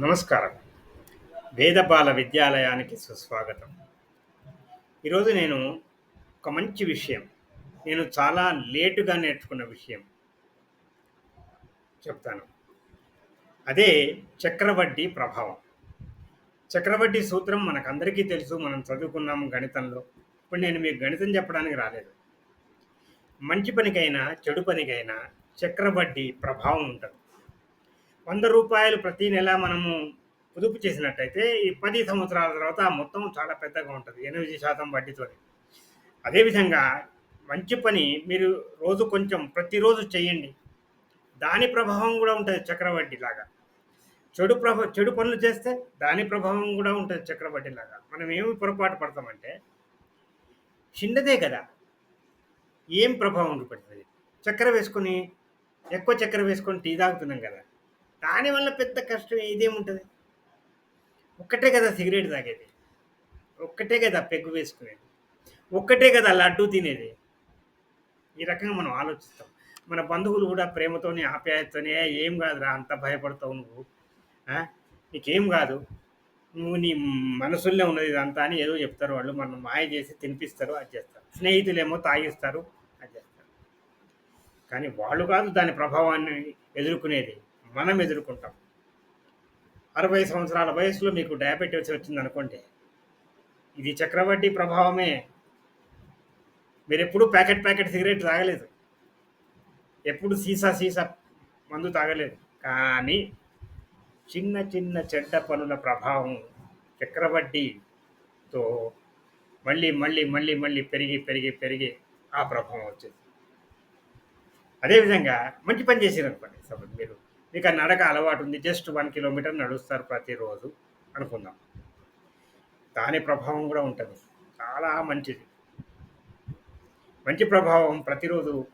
నమస్కారం. వేదబాల విద్యాలయానికి సుస్వాగతం. ఈరోజు నేను ఒక మంచి విషయం నేను చాలా లేటుగా నేర్చుకున్న విషయం చెప్తాను. అదే చక్రవడ్డీ ప్రభావం. చక్రవడ్డీ సూత్రం మనకందరికీ తెలుసు మనం చదువుకున్నాము గణితంలో. ఇప్పుడు నేను మీకు గణితం చెప్పడానికి రాలేదు. మంచి పనికైనా చెడు పనికైనా చక్రవడ్డీ ప్రభావం ఉంటుంది. వంద రూపాయలు ప్రతి నెల మనము పొదుపు చేసినట్టయితే ఈ పది సంవత్సరాల తర్వాత మొత్తం చాలా పెద్దగా ఉంటుంది ఎనిమిది శాతం వడ్డీతో అదేవిధంగా మంచి పని మీరు రోజు కొంచెం ప్రతిరోజు చేయండి. దాని ప్రభావం కూడా ఉంటుంది చక్రవడ్డీ లాగా. చెడు ప్రభ చెడు పనులు చేస్తే దాని ప్రభావం కూడా ఉంటుంది చక్రవడ్డీ లాగా. మనం ఏమి పొరపాటు పడతామంటే చిన్నదే కదా. ఏం ప్రభావం పడుతుంది చక్కెర వేసుకొని ఎక్కువ చక్కెర వేసుకొని టీ తాగుతున్నాం కదా. దానివల్ల పెద్ద కష్టం ఇదేముంటుంది ఒక్కటే కదా సిగరెట్ తాగేది. ఒక్కటే కదా పెగ్గు వేసుకునేది. ఒక్కటే కదా లడ్డు తినేది. ఈ రకంగా మనం ఆలోచిస్తాం. మన బంధువులు కూడా ప్రేమతోనే ఆప్యాయతతోనే ఏం కాదురా అంత భయపడతావు నువ్వు. నీకేం కాదు. నువ్వు నీ మనసుల్లో ఉన్నది ఇదంతా అని ఏదో చెప్తారు వాళ్ళు. మనం మాయ చేసి తినిపిస్తారు అది చేస్తారు. స్నేహితులేమో తాగిస్తారు అది చేస్తారు. కానీ వాళ్ళు కాదు దాని ప్రభావాన్ని ఎదుర్కొనేది. మనం ఎదుర్కొంటాం. అరవై సంవత్సరాల వయసులో మీకు డయాబెటీస్ వచ్చింది అనుకోండి ఇది చక్రవడ్డీ ప్రభావమే. మీరు ఎప్పుడు ప్యాకెట్ ప్యాకెట్ సిగరెట్ తాగలేదు. ఎప్పుడు సీసా సీసా మందు తాగలేదు. కానీ చిన్న చిన్న చెడ్డ పనుల ప్రభావం చక్రవడ్డీతో మళ్ళీ మళ్ళీ మళ్ళీ మళ్ళీ పెరిగి పెరిగి పెరిగి ఆ ప్రభావం వచ్చింది అదేవిధంగా మంచి పని చేసారు అనుకోండి సపోజ్ మీరు మీకు ఆ నడక అలవాటు ఉంది. జస్ట్ వన్ కిలోమీటర్ నడుస్తారు ప్రతిరోజు అనుకుందాం. దాని ప్రభావం కూడా ఉంటుంది. చాలా మంచిది. మంచి ప్రభావం ప్రతిరోజు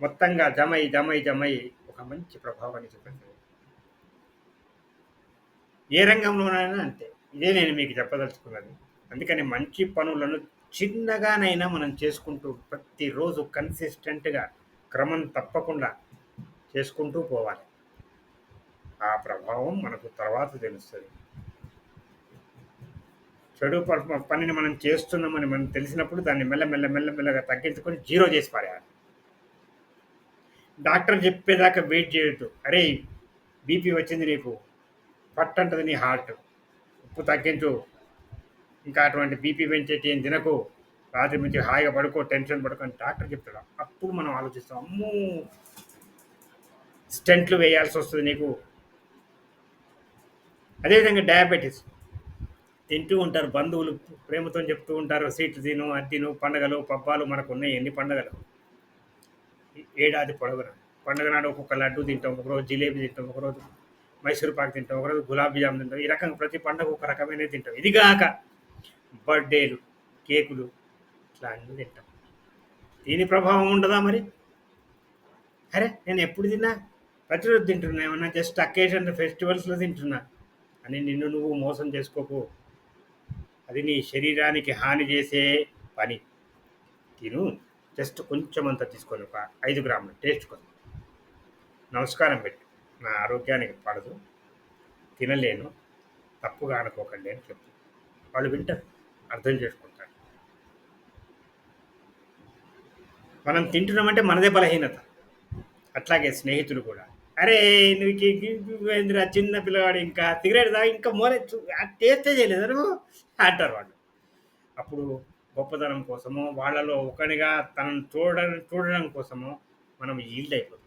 మొత్తంగా జమై జమై జమై ఒక మంచి ప్రభావాన్ని చూపెడుతుంది ఏ రంగంలోనైనా అంతే. ఇదే నేను మీకు చెప్పదలుచుకున్నది. అందుకని మంచి పనులను చిన్నగానైనా మనం చేసుకుంటూ ప్రతిరోజు కన్సిస్టెంట్గా క్రమం తప్పకుండా చేసుకుంటూ పోవాలి. ఆ ప్రభావం మనకు తర్వాత తెలుస్తుంది. చెడు పనిని మనం చేస్తున్నామని మనం తెలిసినప్పుడు దాన్ని మెల్ల మెల్ల మెల్ల మెల్లగా తగ్గించుకొని జీరో చేసి పారేయాలి. డాక్టర్ చెప్పేదాకా వెయిట్ చేయొద్దు. అరే బీపీ వచ్చింది నీకు. పట్టంటది నీ హార్ట్. ఉప్పు తగ్గించు. ఇంకా అటువంటి బీపీ పెంచేటి ఏం తినకు. రాత్రి నుంచి హాయిగా పడుకో టెన్షన్ పడుకొని డాక్టర్ చెప్తాడు. అప్పుడు మనం ఆలోచిస్తాం. అమ్మో స్టెంట్లు వేయాల్సి వస్తుంది నీకు. అదేవిధంగా డయాబెటీస్. తింటూ ఉంటారు బంధువులు ప్రేమతో చెప్తూ ఉంటారు సీట్లు తిను అది తిను పండగలు పబ్బాలు మనకు ఉన్నాయి ఎన్ని పండగలు? ఏడాది పొడవున? పండగ నాడు ఒక్కొక్క లడ్డు తింటాం ఒకరోజు జిలేబీ తింటాం ఒకరోజు మైసూర్ పాక్ తింటాం ఒకరోజు గులాబ్ జామ్ తింటాం ఈ రకంగా ప్రతి పండగ ఒక రకమైన తింటాం. ఇది కాక బర్త్డేలు కేకులు ఇట్లా అన్నీ తింటాం. దీని ప్రభావం ఉండదా మరి? అరే నేను ఎప్పుడు తిన్నా? ప్రతిరోజు తింటున్నా ఏమన్నా జస్ట్ అకేషన్ ఫెస్టివల్స్లో తింటున్నా. అని నిన్ను నువ్వు మోసం చేసుకోకు. అది నీ శరీరానికి హాని చేసే పని. తిను. జస్ట్ కొంచెం అంత తీసుకొని ఒక ఐదు గ్రాములు టేస్ట్ కోసం నమస్కారం పెట్టు. నా ఆరోగ్యానికి పడదు. తినలేను. తప్పుగా అనుకోకండి అని చెప్పు. వాళ్ళు వింటారు. అర్థం చేసుకుంటారు. మనం తింటున్నామంటే మనదే బలహీనత. అట్లాగే స్నేహితులు కూడా. అరే నువ్వు ఏందిరా చిన్న పిల్లవాడు ఇంకా. సిగరెట్ తాగి ఇంకా మోలే టేస్టే చేయలేదు. నువ్వు అంటారు వాళ్ళు. అప్పుడు గొప్పతనం కోసమో వాళ్ళలో ఒకనిగా తనను చూడడం చూడడం కోసమో మనం ఈల్డ్ అయిపోతాం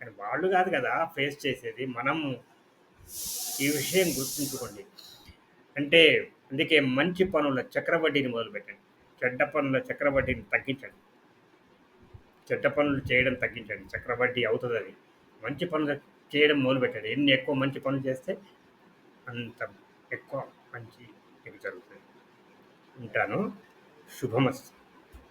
కానీ వాళ్ళు కాదు కదా ఫేస్ చేసేది మనము ఈ విషయం గుర్తుంచుకోండి. అంటే అందుకే మంచి పనుల చక్రవడ్డీని మొదలుపెట్టండి. చెడ్డ పనుల చక్రవడ్డీని తగ్గించండి. చెడ్డ పనులు చేయడం తగ్గించండి. చక్రవడ్డీ అవుతుంది అది మంచి పనులు చేయడం మొదలుపెట్టాడు. ఎన్ని ఎక్కువ మంచి పనులు చేస్తే అంత ఎక్కువ మంచి జరుగుతుంది. ఉంటాను. శుభమస్తు.